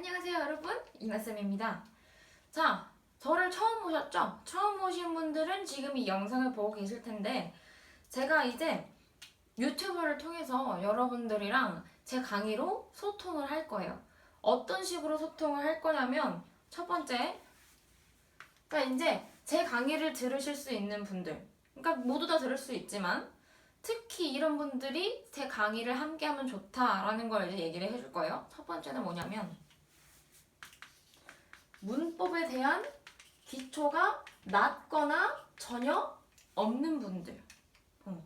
안녕하세요 여러분 이나쌤입니다 자 저를 처음 보셨죠? 처음 보신 분들은 지금 이 영상을 보고 계실 텐데 제가 이제 유튜브를 통해서 여러분들이랑 제 강의로 소통을 할 거예요 어떤 식으로 소통을 할 거냐면 첫 번째 그러니까 이제 제 강의를 들으실 수 있는 분들 그러니까 모두 다 들을 수 있지만 특히 이런 분들이 제 강의를 함께 하면 좋다라는 걸 이제 얘기를 해줄 거예요. 첫 번째는 뭐냐면 문법에 대한 기초가 낮거나 전혀 없는 분들. 어.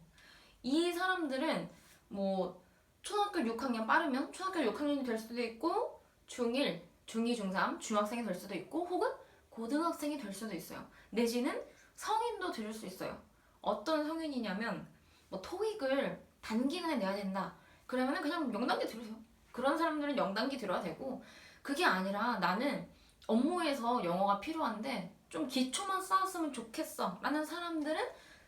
이 사람들은 뭐 초등학교 6학년 빠르면 초등학교 6학년이 될 수도 있고 중1, 중2, 중3, 중학생이 될 수도 있고 혹은 고등학생이 될 수도 있어요. 내지는 성인도 들을 수 있어요. 어떤 성인이냐면 뭐 토익을 단기간에 내야 된다. 그러면은 그냥 영단기 들으세요. 그런 사람들은 영단기 들어야 되고 그게 아니라 나는 업무에서 영어가 필요한데 좀 기초만 쌓았으면 좋겠어 라는 사람들은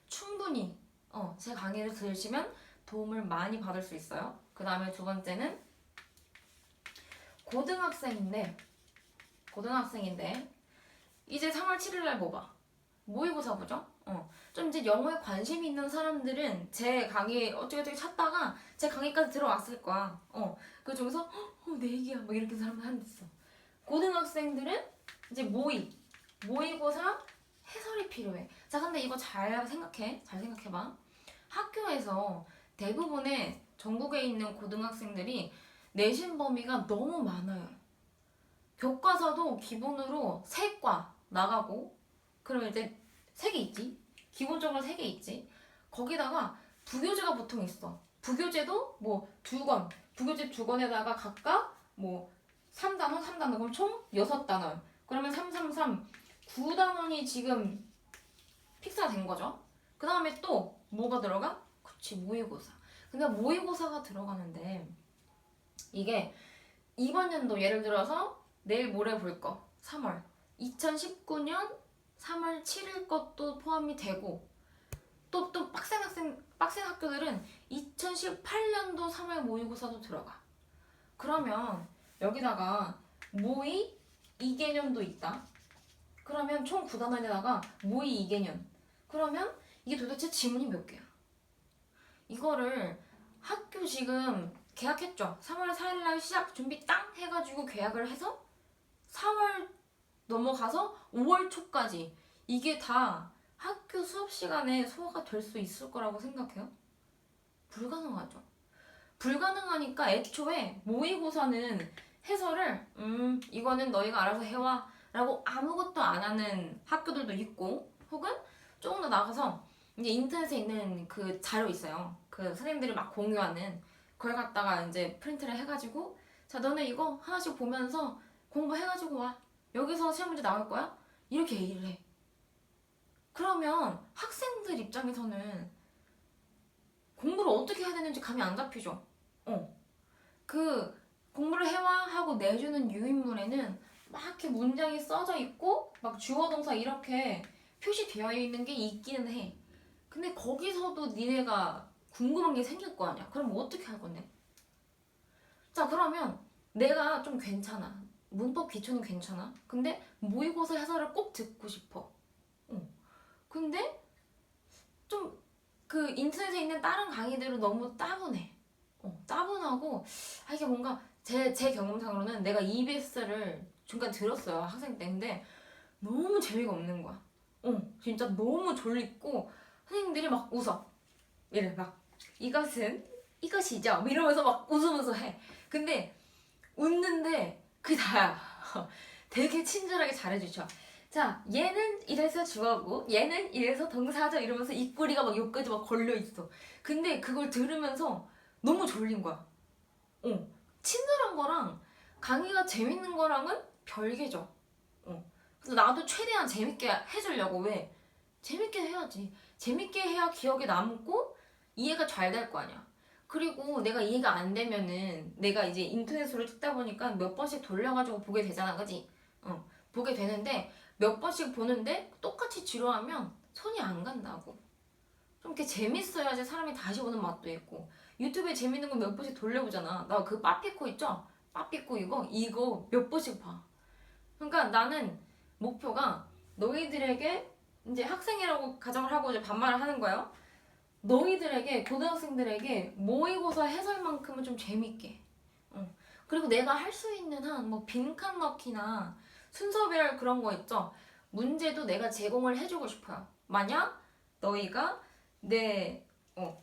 충분히 어, 제 강의를 들으시면 도움을 많이 받을 수 있어요. 그 다음에 두 번째는 고등학생인데 고등학생인데 이제 3월 7일 날 뭐 봐? 모의고사 보죠? 어. 좀 이제 영어에 관심이 있는 사람들은 제 강의 어떻게 어떻게 찾다가 제 강의까지 들어왔을 거야. 어. 그 중에서 어, 내 얘기야. 막 이렇게 사람들 한대 있어. 고등학생들은 이제 모의, 모의고사 해설이 필요해. 자, 근데 이거 잘 생각해. 잘 생각해봐. 학교에서 대부분의 전국에 있는 고등학생들이 내신 범위가 너무 많아요. 교과서도 기본으로 세 과 나가고, 그러면 이제 세 개 있지. 기본적으로 세 개 있지. 거기다가 부교재가 보통 있어. 부교재도 뭐 두 권, 부교재 두 권에다가 각각 뭐 3단원, 3단원, 그럼 총 6단원. 그러면 333, 9단원이 지금 픽사가 된 거죠. 그 다음에 또 뭐가 들어가? 그치, 모의고사. 근데 모의고사가 들어가는데 이게 이번 연도 예를 들어서 내일 모레 볼 거, 3월. 2019년 3월 7일 것도 포함이 되고 또 또 빡센 학생 빡센 학교들은 2018년도 3월 모의고사도 들어가. 그러면 여기다가 모의 2개년도 있다. 그러면 총 9단원에다가 모의 2개년. 그러면 이게 도대체 지문이 몇 개야? 이거를 학교 지금 계약했죠. 3월 4일 날 시작 준비 땅 해가지고 계약을 해서 4월 넘어가서 5월 초까지 이게 다 학교 수업 시간에 소화가 될 수 있을 거라고 생각해요? 불가능하죠. 불가능하니까 애초에 모의고사는 해설을 음 이거는 너희가 알아서 해와 라고 아무것도 안 하는 학교들도 있고 혹은 조금 더 나가서 이제 인터넷에 있는 그 자료 있어요. 그 선생님들이 막 공유하는 그걸 갖다가 이제 프린트를 해가지고 자 너네 이거 하나씩 보면서 공부해가지고 와 여기서 시험 문제 나올 거야 이렇게 얘기를 해. 그러면 학생들 입장에서는 공부를 어떻게 해야 되는지 감이 안 잡히죠. 어. 그 공부를 해와 하고 내주는 유인물에는 막 이렇게 문장이 써져 있고 막 주어 동사 이렇게 표시되어 있는 게 있기는 해. 근데 거기서도 니네가 궁금한 게 생길 거 아니야. 그럼 뭐 어떻게 할 건데? 자, 그러면 내가 좀 괜찮아. 문법 기초는 괜찮아. 근데 모의고사 해설을 꼭 듣고 싶어. 어. 근데 좀 그 인터넷에 있는 다른 강의들은 너무 따분해. 어, 따분하고 아, 이게 뭔가 제, 제 경험상으로는 내가 EBS를 중간 들었어요. 학생 때. 근데 너무 재미가 없는 거야. 어, 진짜 너무 졸리고 선생님들이 막 웃어. 이래 막 이것은 이것이죠. 뭐 이러면서 막 웃으면서 해. 근데 웃는데 그게 다야. 되게 친절하게 잘해주죠. 자, 얘는 이래서 주어고, 얘는 이래서 동사죠. 이러면서 입꼬리가 막 여기까지 막 걸려있어. 근데 그걸 들으면서 너무 졸린 거야. 어. 친절한 거랑 강의가 재밌는 거랑은 별개죠. 어. 그래서 나도 최대한 재밌게 해주려고. 왜? 재밌게 해야지. 재밌게 해야 기억에 남고 이해가 잘 될 거 아니야. 그리고 내가 이해가 안 되면은 내가 이제 인터넷으로 찍다 보니까 몇 번씩 돌려가지고 보게 되잖아, 그지? 어, 보게 되는데 몇 번씩 보는데 똑같이 지루하면 손이 안 간다고. 좀 이렇게 재밌어야지 사람이 다시 보는 맛도 있고 유튜브에 재밌는 거 몇 번씩 돌려보잖아. 나 그 빠피코 있죠? 빠삐꾸 이거 이거 몇 번씩 봐. 그러니까 나는 목표가 너희들에게 이제 학생이라고 가정을 하고 이제 반말을 하는 거예요. 너희들에게 고등학생들에게 모의고사 해설만큼은 좀 재밌게. 어. 그리고 내가 할 수 있는 한 뭐 빈칸 넣기나 순서별 그런 거 있죠. 문제도 내가 제공을 해주고 싶어요. 만약 너희가 내, 어,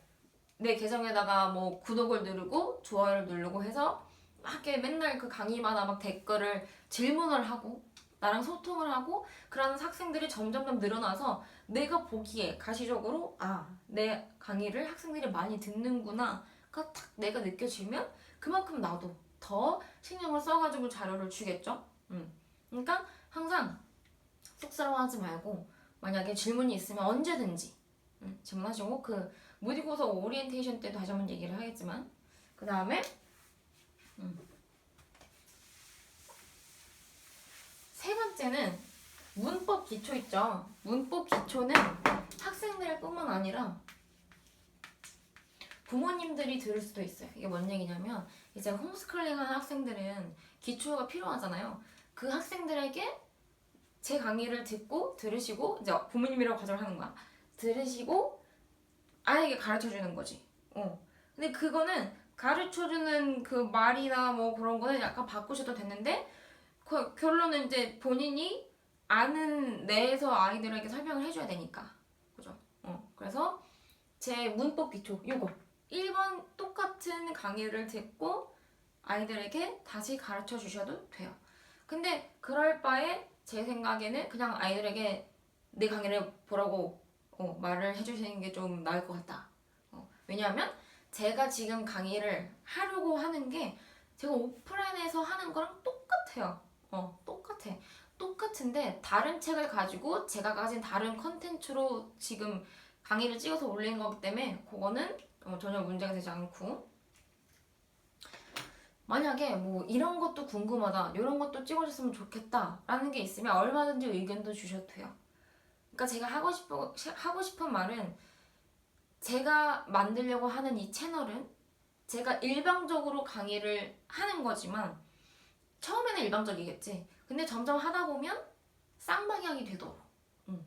내 계정에다가 뭐 구독을 누르고 좋아요를 누르고 해서 막 맨날 그 강의마다 막 댓글을 질문을 하고 나랑 소통을 하고 그러는 학생들이 점점점 늘어나서 내가 보기에 가시적으로 아, 내 강의를 학생들이 많이 듣는구나가 탁 내가 느껴지면 그만큼 나도 더 신경을 써가지고 자료를 주겠죠. 음. 그러니까 항상 쑥스러워하지 말고 만약에 질문이 있으면 언제든지 음, 질문하시고 그 모의고사 오리엔테이션 때도 다시 한번 얘기를 하겠지만 그 다음에 세 번째는 문법 기초 있죠. 문법 기초는 학생들뿐만 아니라 부모님들이 들을 수도 있어요. 이게 뭔 얘기냐면 이제 홈스쿨링 하는 학생들은 기초가 필요하잖아요. 그 학생들에게 제 강의를 듣고 들으시고 이제 부모님이라고 가정을 하는 거야. 들으시고 아이에게 가르쳐 주는 거지. 어. 근데 그거는 가르쳐 주는 그 말이나 뭐 그런 거는 약간 바꾸셔도 됐는데 그 결론은 이제 본인이 아는 내에서 아이들에게 설명을 해줘야 되니까. 그죠? 어. 그래서 제 문법 기초 요거 1번 똑같은 강의를 듣고 아이들에게 다시 가르쳐 주셔도 돼요. 근데 그럴 바에 제 생각에는 그냥 아이들에게 내 강의를 보라고 어, 말을 해주시는 게 좀 나을 것 같다. 어, 왜냐하면 제가 지금 강의를 하려고 하는 게 제가 오프라인에서 하는 거랑 똑같아요. 어, 똑같아. 똑같은데 다른 책을 가지고 제가 가진 다른 컨텐츠로 지금 강의를 찍어서 올리는 거기 때문에 그거는 어, 전혀 문제가 되지 않고 만약에 뭐 이런 것도 궁금하다 이런 것도 찍어줬으면 좋겠다 라는 게 있으면 얼마든지 의견도 주셔도 돼요 그러니까 제가 하고 싶어 하고 싶은 말은 제가 만들려고 하는 이 채널은 제가 일방적으로 강의를 하는 거지만 처음에는 일방적이겠지 근데 점점 하다 보면 쌍방향이 되도록 음.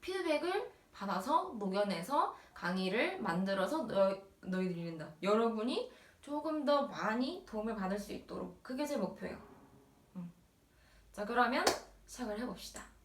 피드백을 받아서 녹여내서 강의를 만들어서 너, 너희들이 된다 여러분이 조금 더 많이 도움을 받을 수 있도록 그게 제 목표예요 음. 자 그러면 시작을 해봅시다